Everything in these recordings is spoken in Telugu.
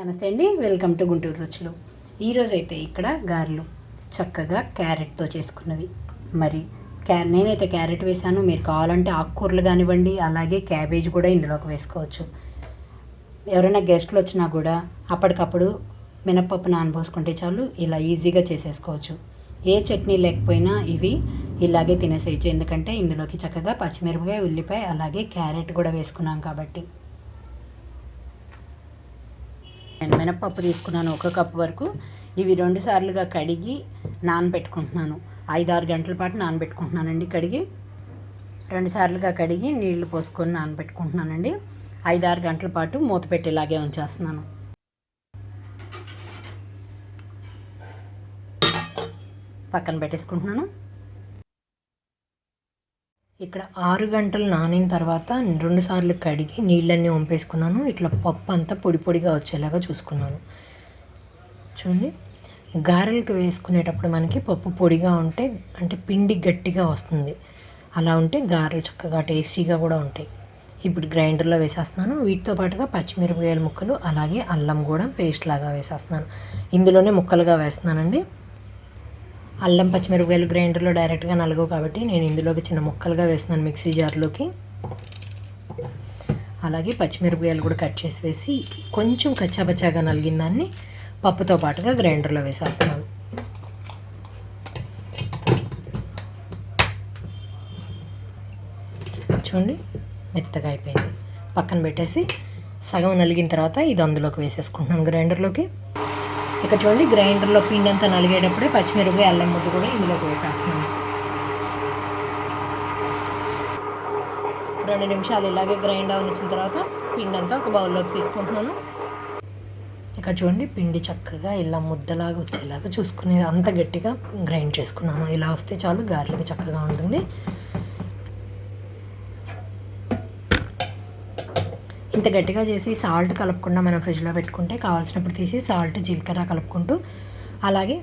నమస్తే అండి వెల్కమ్ టు గుంటూరు రుచులు. ఈరోజు అయితే ఇక్కడ గారెలు చక్కగా క్యారెట్తో చేసుకున్నవి. మరి క్యా నేనైతే క్యారెట్ వేసాను. మీరు కావాలంటే ఆకుకూరలు కానివ్వండి అలాగే క్యాబేజ్ కూడా ఇందులోకి వేసుకోవచ్చు. ఎవరైనా గెస్ట్లు వచ్చినా కూడా అప్పటికప్పుడు మినప్పప్పు నానబోసుకుంటే చాలు ఇలా ఈజీగా చేసేసుకోవచ్చు. ఏ చట్నీ లేకపోయినా ఇవి ఇలాగే తినేసేయచ్చు. ఎందుకంటే ఇందులోకి చక్కగా పచ్చిమిరపకాయ ఉల్లిపాయ అలాగే క్యారెట్ కూడా వేసుకున్నాం కాబట్టి నేను మినప్పప్పు తీసుకున్నాను ఒక కప్పు వరకు. ఇవి రెండు సార్లుగా కడిగి నానబెట్టుకుంటున్నాను. ఐదు ఆరు గంటల పాటు నానబెట్టుకుంటున్నానండి కడిగి. రెండు సార్లుగా కడిగి నీళ్ళు పోసుకొని నానబెట్టుకుంటున్నానండి. ఐదు ఆరు గంటల పాటు మూత పెట్టేలాగే ఉంచేస్తున్నాను. పక్కన పెట్టేసుకుంటున్నాను. ఇక్కడ ఆరు గంటలు నానిన తర్వాత రెండు సార్లు కడిగి నీళ్ళన్నీ వంపేసుకున్నాను. ఇట్లా పప్పు అంతా పొడి పొడిగా వచ్చేలాగా చూసుకున్నాను. చూడండి గారెలకు వేసుకునేటప్పుడు మనకి పప్పు పొడిగా ఉంటే అంటే పిండి గట్టిగా వస్తుంది. అలా ఉంటే గారెలు చక్కగా టేస్టీగా కూడా ఉంటాయి. ఇప్పుడు గ్రైండర్లో వేసేస్తున్నాను. వీటితో పాటుగా పచ్చిమిరపకాయల ముక్కలు అలాగే అల్లం కూడా పేస్ట్ లాగా వేసేస్తున్నాను. ఇందులోనే ముక్కలుగా వేస్తున్నానండి. అల్లం పచ్చిమిరపకాయలు గ్రైండర్లో డైరెక్ట్గా నలగవు కాబట్టి నేను ఇందులోకి చిన్న ముక్కలుగా వేస్తున్నాను మిక్సీ జార్లోకి. అలాగే పచ్చిమిరపకాయలు కూడా కట్ చేసి వేసి కొంచెం కచ్చాపచ్చాగా నలిగిన దాన్ని పప్పుతో పాటుగా గ్రైండర్లో వేసేస్తున్నాను. చూడండి మెత్తగా అయిపోయింది. పక్కన పెట్టేసి సగం నలిగిన తర్వాత ఇది అందులోకి వేసేసుకుంటున్నాను గ్రైండర్లోకి. ఇక చూడండి గ్రైండర్లో పిండి అంతా నలిగేటప్పుడే పచ్చిమిరపకాయ అల్లం ముద్ద కూడా ఇందులోకి వేసేస్తున్నాను రెండు నిమిషాలు ఇలాగే గ్రైండ్ అవనిచ్చిన తర్వాత పిండి అంతా ఒక బౌల్లోకి తీసుకుంటున్నాను. ఇక్కడ చూడండి పిండి చక్కగా ఇలా ముద్దలాగా వచ్చేలాగా చూసుకుని అంత గట్టిగా గ్రైండ్ చేసుకున్నాను. ఇలా వస్తే చాలు గార్లిక్ చక్కగా ఉంటుంది. ఇంత గట్టిగా చేసి సాల్ట్ కలుపుకుండా మనం ఫ్రిడ్జ్లో పెట్టుకుంటే కావాల్సినప్పుడు తీసి సాల్ట్ జీలకర్ర కలుపుకుంటూ అలాగే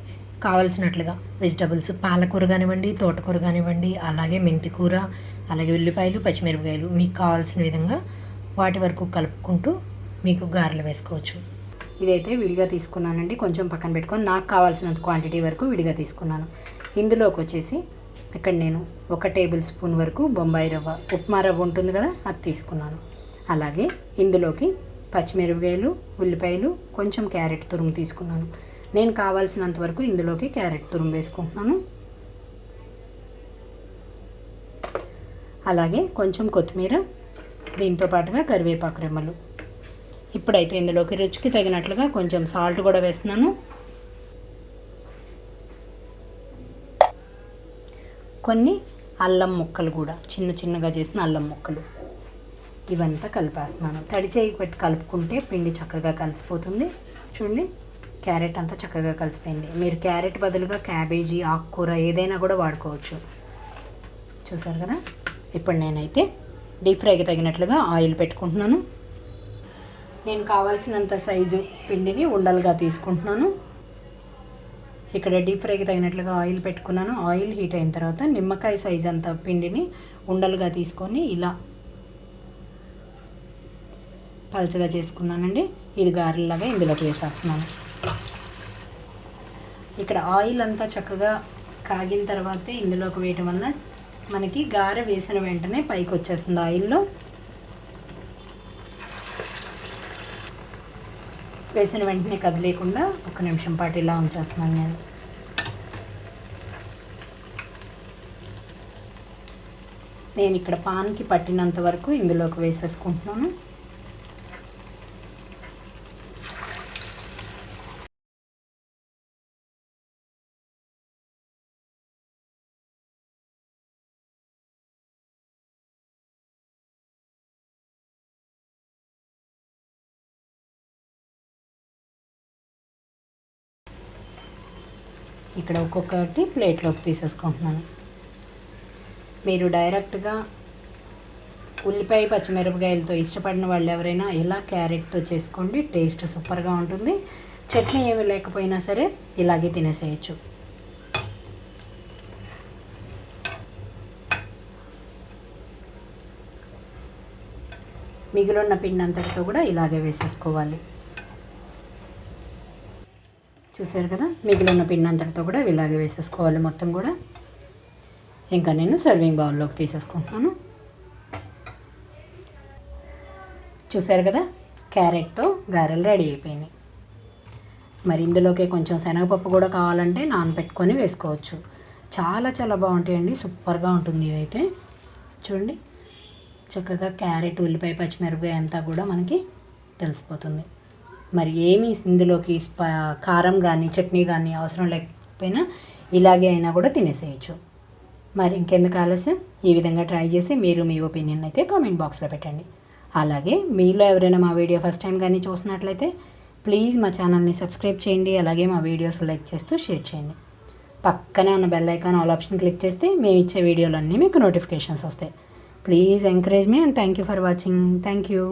కావలసినట్లుగా వెజిటబుల్స్ పాలకూర కానివ్వండి తోటకూర కానివ్వండి అలాగే మెంతి కూర అలాగే ఉల్లిపాయలు పచ్చిమిరపకాయలు మీకు కావాల్సిన విధంగా వాటి వరకు కలుపుకుంటూ మీకు గారెలు వేసుకోవచ్చు. ఇదైతే విడిగా తీసుకున్నానండి. కొంచెం పక్కన పెట్టుకొని నాకు కావాల్సినంత క్వాంటిటీ వరకు విడిగా తీసుకున్నాను. ఇందులోకి వచ్చేసి ఇక్కడ నేను ఒక టేబుల్ స్పూన్ వరకు బొంబాయి రవ్వ ఉప్మా రవ్వ ఉంటుంది కదా అది తీసుకున్నాను. అలాగే ఇందులోకి పచ్చిమిరపకాయలు ఉల్లిపాయలు కొంచెం క్యారెట్ తురుము తీసుకున్నాను. నేను కావాల్సినంత వరకు ఇందులోకి క్యారెట్ తురుము వేసుకుంటున్నాను. అలాగే కొంచెం కొత్తిమీర దీంతో పాటుగా కరివేపాకు రెమ్మలు. ఇప్పుడైతే ఇందులోకి రుచికి తగినట్లుగా కొంచెం సాల్ట్ కూడా వేస్తున్నాను. కొన్ని అల్లం ముక్కలు కూడా చిన్న చిన్నగా చేసిన అల్లం ముక్కలు. ఇవంతా కలిపేస్తున్నాను. తడి చేయి పెట్టి కలుపుకుంటే పిండి చక్కగా కలిసిపోతుంది. చూడండి క్యారెట్ అంతా చక్కగా కలిసిపోయింది. మీరు క్యారెట్ బదులుగా క్యాబేజీ ఆకుకూర ఏదైనా కూడా వాడుకోవచ్చు. చూసారు కదా? ఇప్పుడు నేనైతే డీప్ ఫ్రైకి తగినట్లుగా ఆయిల్ పెట్టుకుంటున్నాను. నేను కావాల్సినంత సైజు పిండిని ఉండలుగా తీసుకుంటున్నాను. ఇక్కడ డీప్ ఫ్రైకి తగినట్లుగా ఆయిల్ పెట్టుకున్నాను. ఆయిల్ హీట్ అయిన తర్వాత నిమ్మకాయ సైజ్ అంత పిండిని ఉండలుగా తీసుకొని ఇలా పలచగా చేసుకున్నానండి. ఇది గారెలాగా ఇందులోకి వేసేస్తున్నాను. ఇక్కడ ఆయిల్ అంతా చక్కగా కాగిన తర్వాతే ఇందులోకి వేయటం వల్ల మనకి గారె వేసిన వెంటనే పైకి వచ్చేస్తుంది ఆయిల్లో. వేసిన వెంటనే కదిలేకుండా ఒక నిమిషం పాటు ఇలా ఉంచేస్తున్నాను నేను. నేను ఇక్కడ పాన్కి పట్టినంత వరకు ఇందులోకి వేసేసుకుంటున్నాను. ఇక్కడ ఒక్కొక్కటి ప్లేట్లోకి తీసేసుకుంటున్నాను. మీరు డైరెక్ట్గా ఉల్లిపాయ పచ్చిమిరపకాయలతో ఇష్టపడిన వాళ్ళు ఎవరైనా ఇలా క్యారెట్తో చేసుకోండి టేస్ట్ సూపర్గా ఉంటుంది. చట్నీ ఏమి లేకపోయినా సరే ఇలాగే తినేసేయచ్చు. మిగిలిన పిండి అంతటితో కూడా ఇలాగే వేసేసుకోవాలి. చూసారు కదా? మిగిలిన పిండి అంతటితో కూడా ఇలాగే వేసేసుకోవాలి మొత్తం కూడా. ఇంకా నేను సర్వింగ్ బౌల్లోకి తీసేసుకుంటున్నాను చూసారు కదా? క్యారెట్తో గారెలు రెడీ అయిపోయినాయి. మరి ఇందులోకి కొంచెం శనగపప్పు కూడా కావాలంటే నానపెట్టుకొని వేసుకోవచ్చు. చాలా చాలా బాగుంటాయండి. సూపర్గా ఉంటుంది ఇదైతే. చూడండి. చక్కగా క్యారెట్ ఉల్లిపాయ పచ్చిమిరపకాయ అంతా కూడా మనకి తెలిసిపోతుంది. మరి ఏమి ఇందులోకి స్ప కారం కానీ చట్నీ కానీ అవసరం లేకపోయినా ఇలాగే అయినా కూడా తినేసేయచ్చు. మరి ఇంకెందుకు ఆలస్యం? ఈ విధంగా ట్రై చేసి మీరు మీ ఒపీనియన్ అయితే కామెంట్ బాక్స్లో పెట్టండి. అలాగే మీలో ఎవరైనా మా వీడియో ఫస్ట్ టైం కానీ చూసినట్లయితే ప్లీజ్ మా ఛానల్ని సబ్స్క్రైబ్ చేయండి అలాగే మా వీడియోస్ లైక్ చేస్తూ షేర్ చేయండి. పక్కనే ఉన్న bell icon all option click చేస్తే మేము ఇచ్చే వీడియోలన్నీ మీకు నోటిఫికేషన్స్ వస్తాయి. Please encourage me and thank you for watching. Thank you.